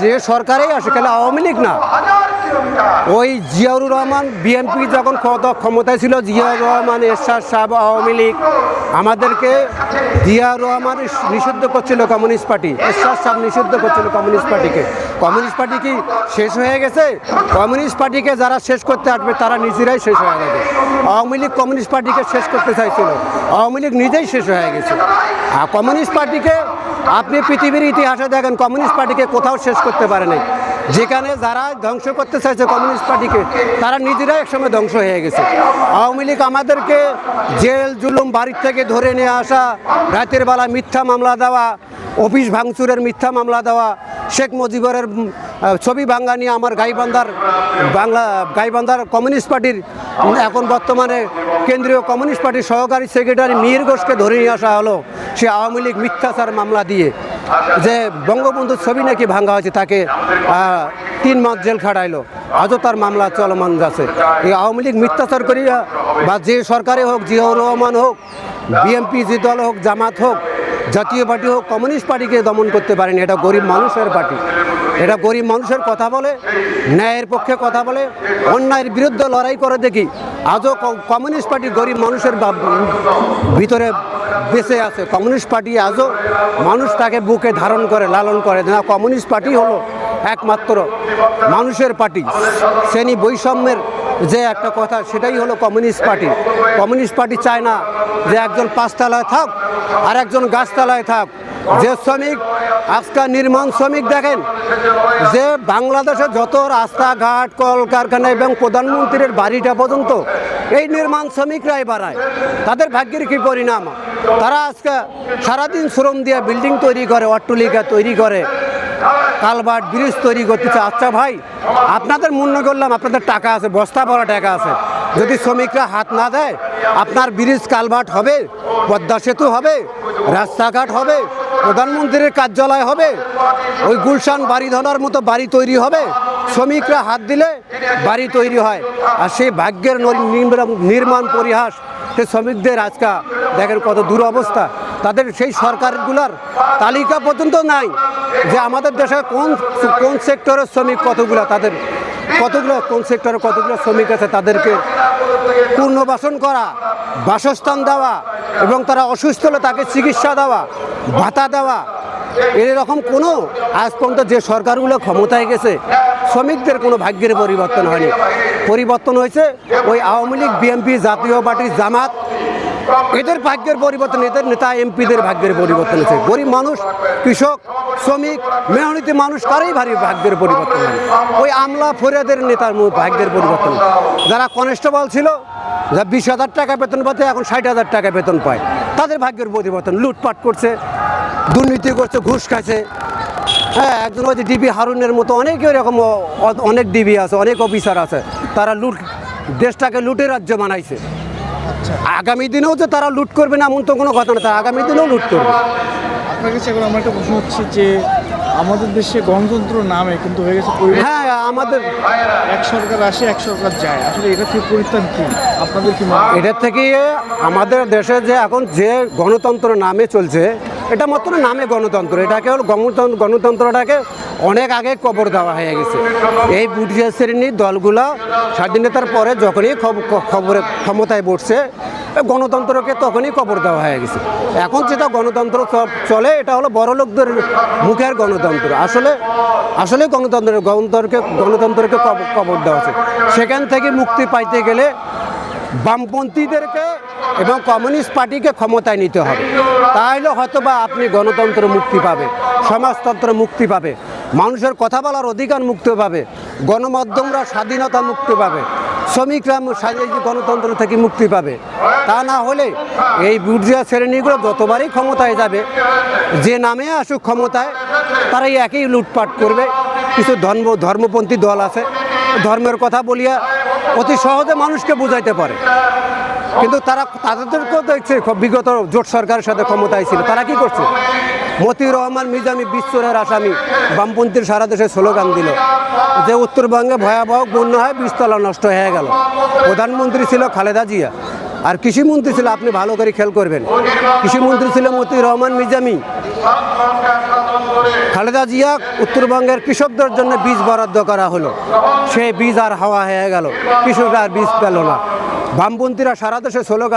যে সরকারেই আসে খেলে আওয়ামী লীগ না? ওই জিয়াউর রহমান বিএনপি যখন ক্ষমতা- ক্ষমতায় ছিল, জিয়াউর রহমান, এরশাদ সাহেব, আওয়ামী লীগ, আমাদেরকে জিয়াউর রহমান নিষিদ্ধ করছিল কমিউনিস্ট পার্টি। এরশাদ সাহেব নিষিদ্ধ করছিল কমিউনিস্ট পার্টিকে। কমিউনিস্ট পার্টি কি শেষ হয়ে গেছে? কমিউনিস্ট পার্টিকে যারা শেষ করতে আসবে, তারা নিজেরাই শেষ হয়ে যাবে। আওয়ামী লীগ কমিউনিস্ট পার্টিকে শেষ করতে চাইছিল। আওয়ামী লীগ নিজেই শেষ হয়ে গেছে। আর কমিউনিস্ট পার্টিকে আপনি পৃথিবীর ইতিহাসে দেখেন, কমিউনিস্ট পার্টিকে কোথাও শেষ করতে পারে নাই। যেখানে যারা ধ্বংস করতে চাইছে কমিউনিস্ট পার্টিকে, তারা নিজেরা একসময় ধ্বংস হয়ে গেছে। আওয়ামী লীগ আমাদেরকে জেল, জুলুম, বাড়ির থেকে ধরে নিয়ে আসা, রাতের বেলা মিথ্যা মামলা দেওয়া, অফিস ভাঙচুরের মিথ্যা মামলা দেওয়া, শেখ মুজিবরের ছবি ভাঙ্গা নিয়ে আমার গাইবান্ধার, বাংলা, গাইবান্ধার কমিউনিস্ট পার্টির এখন বর্তমানে কেন্দ্রীয় কমিউনিস্ট পার্টির সহকারী সেক্রেটারি মীর ঘোষকে ধরে নিয়ে আসা হলো। সে আওয়ামী লীগ মিথ্যাচার মামলা দিয়ে যে বঙ্গবন্ধুর ছবি নাকি ভাঙ্গা হয়েছে, তাকে তিন মাস জেল খাটাইলো। আজও তার মামলা চলমান আছে। এই আওয়ামী লীগ মিথ্যাচার করিয়া বা যে সরকারে হোক, জিয়াউর রহমান হোক, বিএনপি যে দল হোক, জামাত হোক, জাতীয় পার্টি হোক, কমিউনিস্ট পার্টিকে দমন করতে পারেনি। এটা গরিব মানুষের পার্টি। এটা গরিব মানুষের কথা বলে, ন্যায়ের পক্ষে কথা বলে, অন্যায়ের বিরুদ্ধে লড়াই করে দেখি। আজও কমিউনিস্ট পার্টি গরিব মানুষের ভিতরে বেঁচে আছে। কমিউনিস্ট পার্টি আজও মানুষ তাকে বুকে ধারণ করে, লালন করে না। কমিউনিস্ট পার্টি হলো একমাত্র মানুষের পার্টি। শ্রেণি বৈষম্যের যে একটা কথা, সেটাই হলো কমিউনিস্ট পার্টি। কমিউনিস্ট পার্টি চায় না যে একজন পাঁচতলায় থাক আর একজন গাছতলায় থাক। যে শ্রমিক, আজকাল নির্মাণ শ্রমিক দেখেন, যে বাংলাদেশে যত রাস্তাঘাট, কলকারখানা এবং প্রধানমন্ত্রীর বাড়িটা পর্যন্ত এই নির্মাণ শ্রমিকরাই বাড়ায়। তাদের ভাগ্যের কি পরিণাম? তারা আজকে সারাদিন শ্রম দিয়ে বিল্ডিং তৈরি করে, অট্টলিকা তৈরি করে কালভার্ট ব্রিজ তৈরি করতেছে আচ্ছা ভাই, আপনাদের মূল্য করলাম, আপনাদের টাকা আছে, বস্তা ভরা টাকা আছে। যদি শ্রমিকরা হাত না দেয়, আপনার ব্রিজ কালভার্ট হবে, পদ্মা সেতু হবে, রাস্তাঘাট হবে, প্রধানমন্ত্রীর কার্যালয় হবে, ওই গুলশান বাড়ি ধরার মতো বাড়ি তৈরি হবে, শ্রমিকরা হাত দিলে বাড়ি তৈরি হয়। আর সেই ভাগ্যের নর- নির্মাণ- নির্মাণ পরিহাস, সে শ্রমিকদের আজকা দেখেন কত দুরবস্থা। তাদের সেই সরকারগুলার তালিকা পর্যন্ত নাই যে আমাদের দেশে কোন কোন সেক্টরের শ্রমিক কতগুলো, তাদের কতগুলো, কোন সেক্টরে কতগুলো শ্রমিক আছে তাদেরকে পুনর্বাসন করা, বাসস্থান দেওয়া এবং তারা অসুস্থ হলে তাকে চিকিৎসা দেওয়া, ভাতা দেওয়া, এরকম কোনো আজ পর্যন্ত যে সরকারগুলো ক্ষমতায় গেছে, শ্রমিকদের কোনো ভাগ্যের পরিবর্তন হয়নি। পরিবর্তন হয়েছে ওই আওয়ামী লীগ, বিএনপি জাতীয় পার্টি জামাত এদের ভাগ্যের পরিবর্তন, এদের নেতা, এমপিদের ভাগ্যের পরিবর্তন হয়েছে। গরিব মানুষ, কৃষক, শ্রমিক, মেহনতি মানুষ, কারই ভারী ভাগ্যের পরিবর্তন ওই আমলা ফরিয়াদের নেতার ভাগ্যের পরিবর্তন। যারা কনস্টেবল ছিল যা বিশ হাজার টাকা বেতন পাতে এখন ষাট হাজার টাকা বেতন পায়। তাদের ভাগ্যের পরিবর্তন। লুটপাট করছে, দুর্নীতি করছে, ঘুষ খাচ্ছে হ্যাঁ একজন হচ্ছে ডিবি হারুনের মতো অনেক এরকম অনেক ডিবি আছে, অনেক অফিসার আছে। তারা লুট, দেশটাকে লুটে রাজ্য বানাইছে। আগামী দিনেও যে তারা লুট করবে না এমন তো কোনো কথা না তারা আগামী দিনেও লুট করবে। আপনার কাছে এখন আমার একটা প্রশ্ন হচ্ছে যে আমাদের দেশে গণতন্ত্র নামে কিন্তু হয়ে গেছে হ্যাঁ আমাদের এক সরকার আসে এক সরকার যায়। আসলে এটা থেকে পরিত্রাণ কি? আপনাদের কি এটার থেকে আমাদের দেশে যে এখন যে গণতন্ত্র নামে চলছে এটা মাত্র নামে গণতন্ত্র। এটাকে গণতন্ত্র গণতন্ত্রটাকে অনেক আগে কবর দেওয়া হয়ে গেছে। এই বুটিয়া শ্রেণির দলগুলো স্বাধীনতার পরে যখনই খবরে ক্ষমতায় বসছে গণতন্ত্রকে তখনই কবর দেওয়া হয়ে গেছে। এখন যেটা গণতন্ত্র চলে এটা হলো বড় লোকদের মুখের গণতন্ত্র। আসলে আসলে গণতন্ত্র গণতন্ত্রকে গণতন্ত্রকে কব- কবর দেওয়া আছে সেখান থেকে মুক্তি পাইতে গেলে বামপন্থীদেরকে এবং কমিউনিস্ট পার্টিকে ক্ষমতায় নিতে হবে। তাহলে হয়তো বা আপনি গণতন্ত্র মুক্তি পাবে, সমাজতন্ত্র মুক্তি পাবে, মানুষের কথা বলার অধিকার মুক্তি পাবে, গণমাধ্যমরা স্বাধীনতা মুক্তি পাবে, শ্রমিকরা গণতন্ত্র থেকে মুক্তি পাবে, তা না হলে এই বুর্জিয়া শ্রেণীগুলো যতবারই ক্ষমতায় যাবে, যে নামে আসুক ক্ষমতায়, তারাই একই লুটপাট করবে। কিছু ধর্ম, ধর্মপন্থী দল আছে, ধর্মের কথা বলিয়া অতি সহজে মানুষকে বুঝাইতে পারে। কিন্তু তারা তাদেরকেও দেখছে বিগত জোট সরকারের সাথে ক্ষমতায় ছিল। তারা কি করছে? মতিউর রহমান, মিজামি বিশ্বরের আসামি বামপন্থীর সারা দেশে স্লোগান দিল যে উত্তরবঙ্গে ভয়াবহ বন্যা হয় বীজতলা নষ্ট হয়ে গেল। প্রধানমন্ত্রী ছিল খালেদা জিয়া। আর কৃষিমন্ত্রী ছিল, আপনি ভালো করে খেয়াল করবেন, কৃষিমন্ত্রী ছিল মতিউর রহমান, মিজামি। খালেদা জিয়া উত্তরবঙ্গের কৃষকদের জন্য বীজ বরাদ্দ করা হলো। সেই বীজ আর হাওয়া হয়ে গেল। কৃষকরা আর বীজ পেল না। বামপন্থীরা সারা দেশে স্লোগান